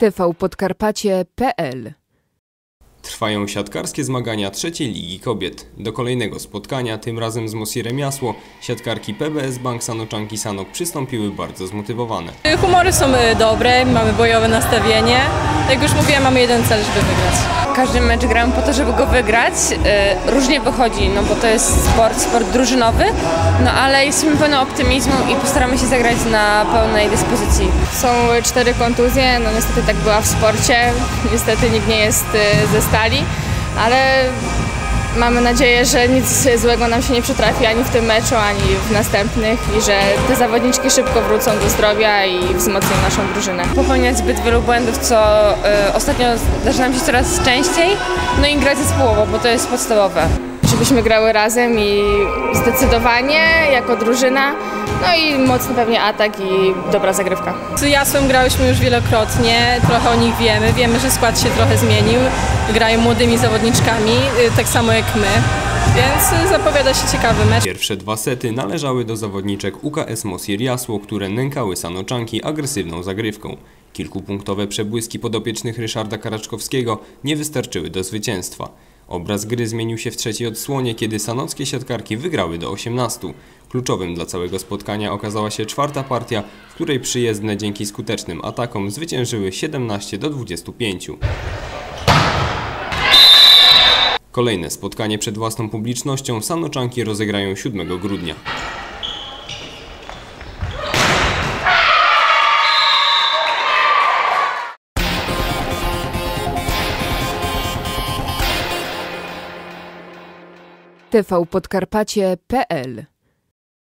tvpodkarpacie.pl Trwają siatkarskie zmagania trzeciej Ligi Kobiet. Do kolejnego spotkania, tym razem z Mosirem Jasło, siatkarki PBS Bank Sanoczanki Sanok przystąpiły bardzo zmotywowane. Humory są y, dobre, mamy bojowe nastawienie. Jak już mówiłem, mamy jeden cel, żeby wygrać. Każdy mecz gram po to, żeby go wygrać. Y, Różnie wychodzi, no bo to jest sport, sport drużynowy, no ale jesteśmy pełne optymizmu i postaramy się zagrać na pełnej dyspozycji. Są cztery kontuzje, no niestety tak była w sporcie, niestety nikt nie jest y, ze stali, ale mamy nadzieję, że nic złego nam się nie przytrafi ani w tym meczu, ani w następnych i że te zawodniczki szybko wrócą do zdrowia i wzmocnią naszą drużynę. Popełniać zbyt wielu błędów, co y, ostatnio zdarza nam się coraz częściej, no i grać zespołowo, bo to jest podstawowe. Żebyśmy grały razem i zdecydowanie jako drużyna, no i mocny pewnie atak i dobra zagrywka. Z Jasłem grałyśmy już wielokrotnie, trochę o nich wiemy. Wiemy, że skład się trochę zmienił. Grają młodymi zawodniczkami, y, tak samo jak my. Więc y, zapowiada się ciekawy mecz. Pierwsze dwa sety należały do zawodniczek UKS Mosir Jasło, które nękały Sanoczanki agresywną zagrywką. Kilkupunktowe przebłyski podopiecznych Ryszarda Karaczkowskiego nie wystarczyły do zwycięstwa. Obraz gry zmienił się w trzeciej odsłonie, kiedy sanockie siatkarki wygrały do 18. Kluczowym dla całego spotkania okazała się czwarta partia, w której przyjezdne dzięki skutecznym atakom zwyciężyły 17 do 25. Kolejne spotkanie przed własną publicznością Sanoczanki rozegrają 7 grudnia. tvpodkarpacie.pl